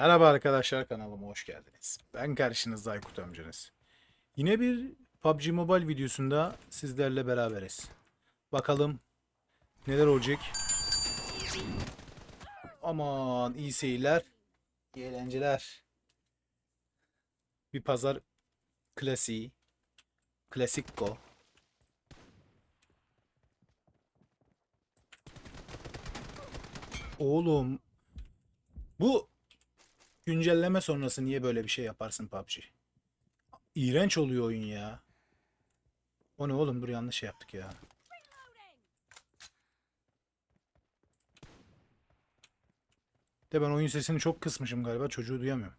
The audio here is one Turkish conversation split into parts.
Merhaba arkadaşlar kanalıma hoş geldiniz. Ben karşınızda Aykut amcanız. Yine bir PUBG Mobile videosunda sizlerle beraberiz. Bakalım neler olacak. Aman iyi seyirler, iyi eğlenceler. Bir pazar klasiği, klasikko. Oğlum bu güncelleme sonrası niye böyle bir şey yaparsın PUBG? İğrenç oluyor oyun ya. O ne oğlum dur yanlış şey yaptık ya. De ben oyun sesini çok kısmışım galiba çocuğu duyamıyorum.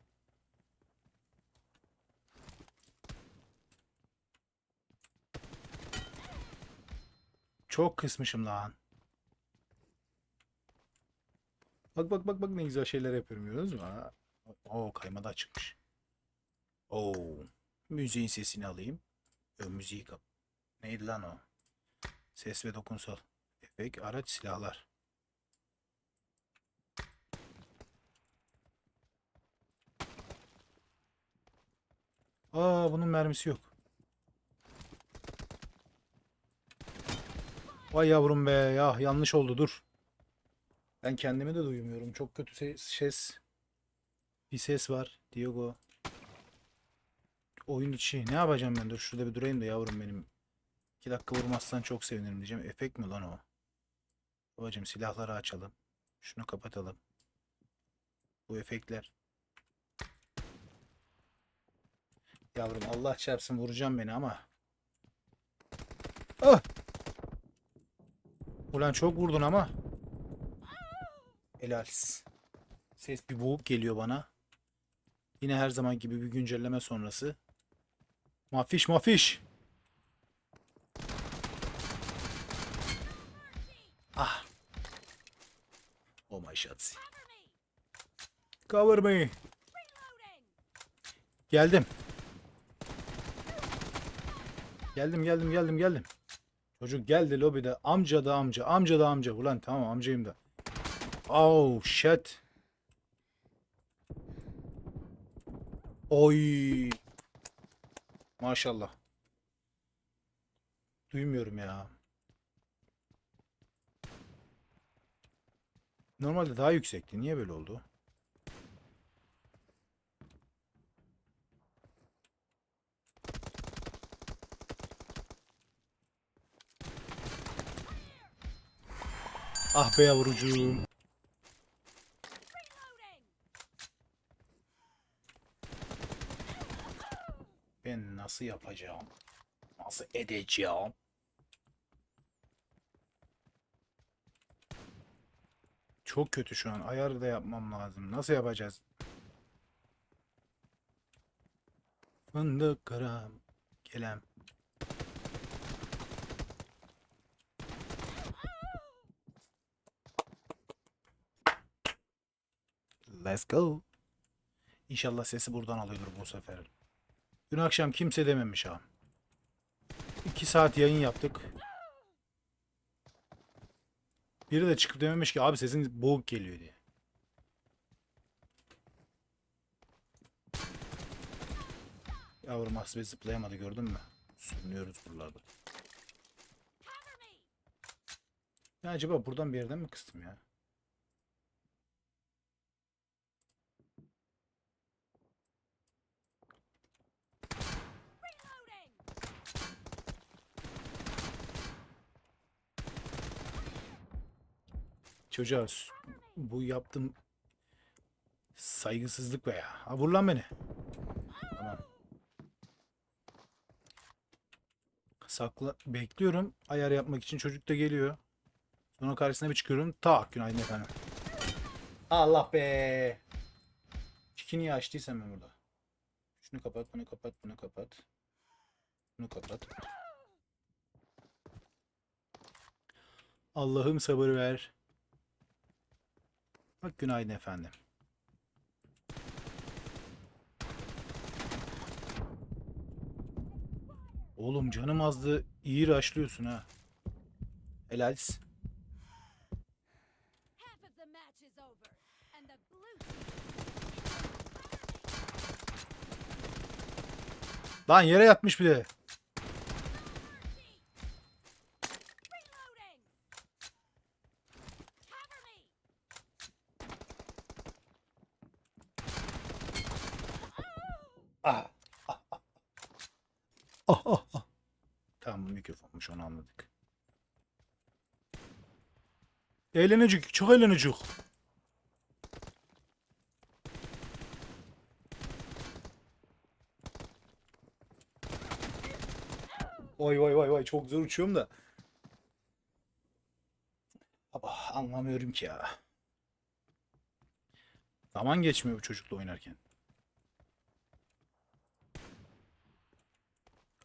Çok kısmışım lan. Bak bak bak bak ne güzel şeyler yapıyorum görüyorsunuz mu? Oo kayma da açıkmış. Oo. Müziğin sesini alayım. Ö, müziği kap. Neydi lan o? Ses ve dokunsal. Efekt, araç, silahlar. Aa bunun mermisi yok. Vay yavrum be ya yanlış oldu dur. Ben kendimi de duymuyorum. Çok kötü se- ses. Bir ses var. Diego. Oyun içi. Ne yapacağım ben? Dur şurada bir durayım da yavrum benim. 2 dakika vurmazsan çok sevinirim diyeceğim. Efekt mi lan o? Babacım silahları açalım. Şunu kapatalım. Bu efektler. Yavrum Allah çarpsın vuracağım beni ama. Ah! Ulan çok vurdun ama. Helal. Ses bir boğuk geliyor bana. Yine her zaman gibi bir güncelleme sonrası. Mafiş mafiş. Ah. Oh my shots. Cover me. Geldim. Geldim geldim geldim geldim. Çocuk geldi lobide. Amca da amca. Amca da amca. Ulan tamam amcayım da. Oh shit. Oy. Maşallah. Duymuyorum ya. Normalde daha yüksekti. Niye böyle oldu? Ah be yavrucuğum. Ben nasıl yapacağım? Nasıl edeceğim? Çok kötü şu an. Ayar da yapmam lazım. Nasıl yapacağız? Fındık kıram. Gelem. Let's go. İnşallah sesi buradan alıyordur bu sefer. Dün akşam kimse dememiş ha. 2 saat yayın yaptık. Biri de çıkıp dememiş ki abi sesin boğuk geliyor diye. Yavrum asbe zıplayamadı gördün mü? Sürünüyoruz buralarda. Ya acaba buradan bir yerden mi kıstım ya? Çocuğa bu yaptığım saygısızlık be ya. Ha vur lan beni. Tamam. Sakla bekliyorum ayar yapmak için çocuk da geliyor. Sonra karşısına bir çıkıyorum. Tak günaydın efendim. Allah be. Niye açtıysam ben burada. Şunu kapat, bunu kapat, bunu kapat. Bunu kapat. Allah'ım sabır ver. Bak günaydın efendim. Oğlum canım azdı. İyi raşlıyorsun ha. Helals. Lan yere yatmış bile. Ah. Ah, ah. Ah, ah, ah. Tamam bu mikrofonmuş onu anladık. Eğlenecek, çok eğlenecek. Vay vay vay vay çok zor uçuyorum da. Baba anlamıyorum ki ya. Zaman geçmiyor bu çocukla oynarken.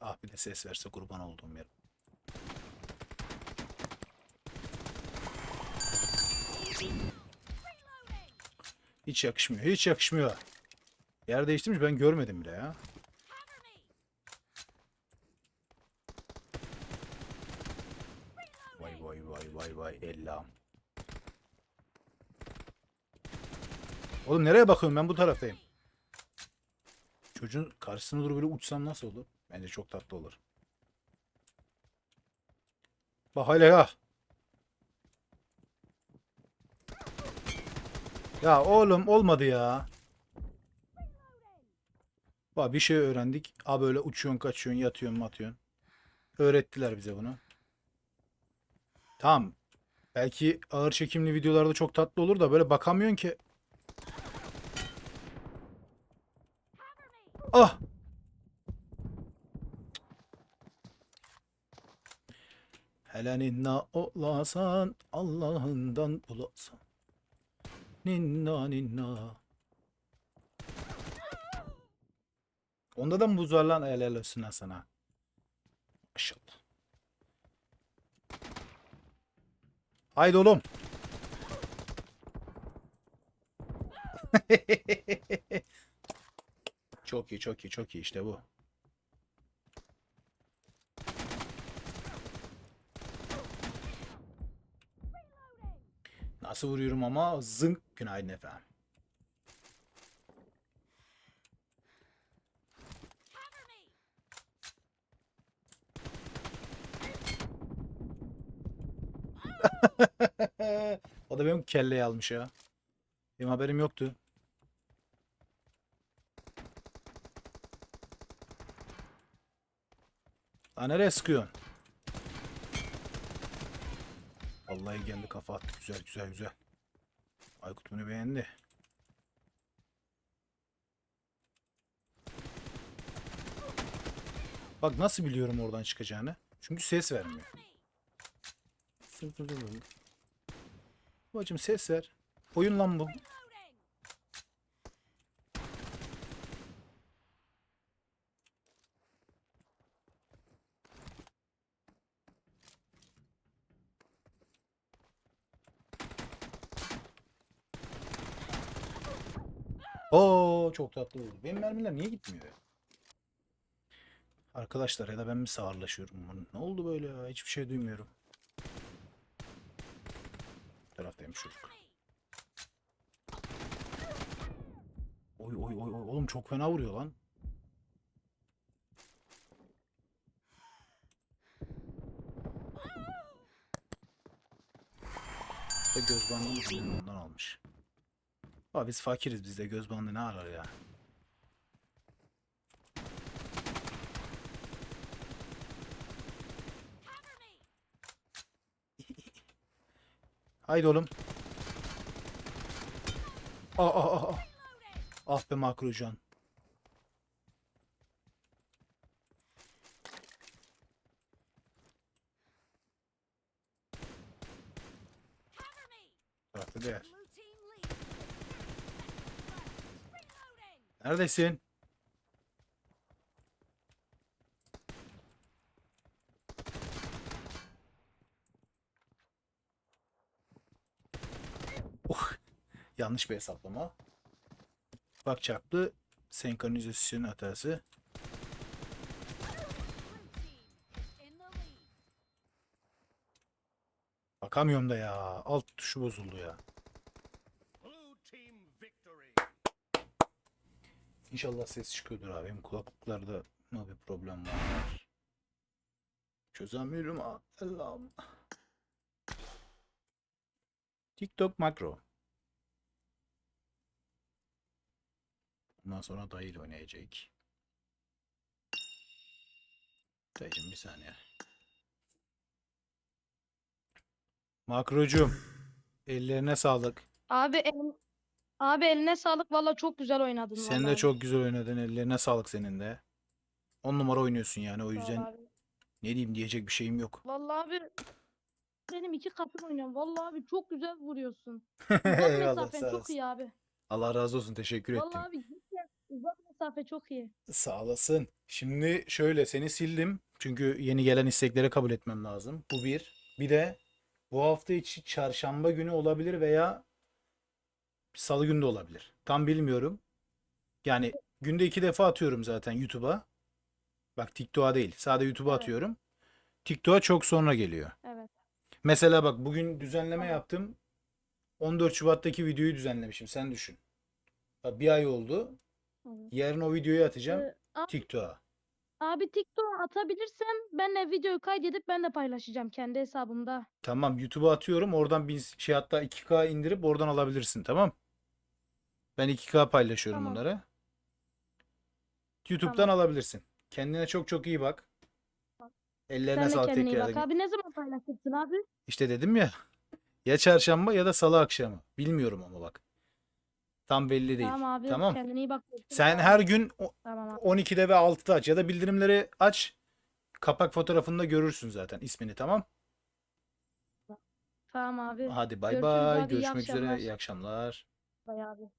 Ah bir de ses verse kurban olduğum yer. Hiç yakışmıyor. Hiç yakışmıyor. Yer değiştirmiş ben görmedim bile ya. Vay vay vay vay vay ellam. Oğlum nereye bakıyorum ben bu taraftayım. Çocuğun karşısına doğru böyle uçsam nasıl olur? Bence çok tatlı olur. Bak hele ya. Ya oğlum olmadı ya. Bak bir şey öğrendik. A böyle uçuyorsun, kaçıyorsun, yatıyorsun, matıyorsun. Öğrettiler bize bunu. Tamam. Belki ağır çekimli videolarda çok tatlı olur da böyle bakamıyorsun ki. Ah! Hele ninna olasan Allah'ından bulasan. Ninna ninna. Onda da mı buz var lan? Helal sana. Maşallah. Haydi oğlum. çok iyi, çok iyi, çok iyi işte bu. Nasıl vuruyorum ama zınk günaydın efendim. O da benim kelleyi almış ya. Benim haberim yoktu. Lan nereye sıkıyorsun? Vallahi geldi kafa attı. Güzel güzel güzel. Aykut bunu beğendi. Bak nasıl biliyorum oradan çıkacağını. Çünkü ses vermiyor. Bacım ses ver. Oyun lan bu. Oo çok tatlı oldu. Benim mermiler niye gitmiyor ya? Arkadaşlar ya da ben mi sağırlaşıyorum? Ne oldu böyle ya? Hiçbir şey duymuyorum. Bu taraftaymış çocuk. Oy oy oy oy oğlum çok fena vuruyor lan. İşte göz bandını ondan almış. Aa, biz fakiriz bizde göz bandı ne arar ya. Haydi oğlum. Aa, aa, aa. Ah be makrocan. Tarafta değer. Neredesin? Oh, yanlış bir hesaplama. Bak çarptı. Senkronizasyon hatası. Bakamıyorum da ya. Alt tuşu bozuldu ya. İnşallah ses çıkıyordur abi. Benim kulaklıklarda mı bir problem var? Çözemiyorum ah, Allah'ım. TikTok makro. Ondan sonra dayı oynayacak. Dayıcım bir saniye. Makrocum. Ellerine sağlık. Abi elin- abi eline sağlık. Valla çok güzel oynadın Sen de vallahi. çok güzel oynadın. Ellerine sağlık senin de. 10 numara oynuyorsun yani. O Sağ ol yüzden abi. ne diyeyim diyecek bir şeyim yok. Vallahi abi benim iki katım oynuyorum. Vallahi abi çok güzel vuruyorsun. Uzak Eyvallah mesafen sağ çok olasın. iyi abi. Allah razı olsun. Teşekkür ettim. Vallahi abi cidden uzak mesafe çok iyi. Sağ olasın. Şimdi şöyle seni sildim. Çünkü yeni gelen istekleri kabul etmem lazım. Bu bir. Bir de bu hafta içi çarşamba günü olabilir veya salı günü de olabilir. Tam bilmiyorum. Yani günde iki defa atıyorum zaten YouTube'a. Bak TikTok'a değil. Sadece YouTube'a Evet. atıyorum. TikTok'a çok sonra geliyor. Evet. Mesela bak bugün düzenleme Tamam. yaptım. 14 Şubat'taki videoyu düzenlemişim. Sen düşün. Bak bir ay oldu. evet. Yarın o videoyu atacağım Ee, TikTok'a. abi TikTok'a atabilirsem ben de videoyu kaydedip ben de paylaşacağım kendi hesabımda. Tamam YouTube'a atıyorum. Oradan bir şey hatta 2K indirip oradan alabilirsin. Tamam. Ben 2K paylaşıyorum Tamam. bunları. YouTube'dan Tamam. alabilirsin. Kendine çok çok iyi bak. Ellerine Sen de sağlık kendine iyi bak. Abi ne zaman paylaşırsın abi? İşte dedim ya. Ya çarşamba ya da salı akşamı. Bilmiyorum ama bak. Tam belli değil. Tamam abi. Tamam. Kendine iyi bak. Sen her gün o- Tamam abi. 12'de ve 6'da aç ya da bildirimleri aç. Kapak fotoğrafında görürsün zaten ismini tamam. Tamam abi. Hadi bay Görüşürüz bay. abi, iyi Görüşmek üzere. akşamlar. İyi akşamlar. Bay abi.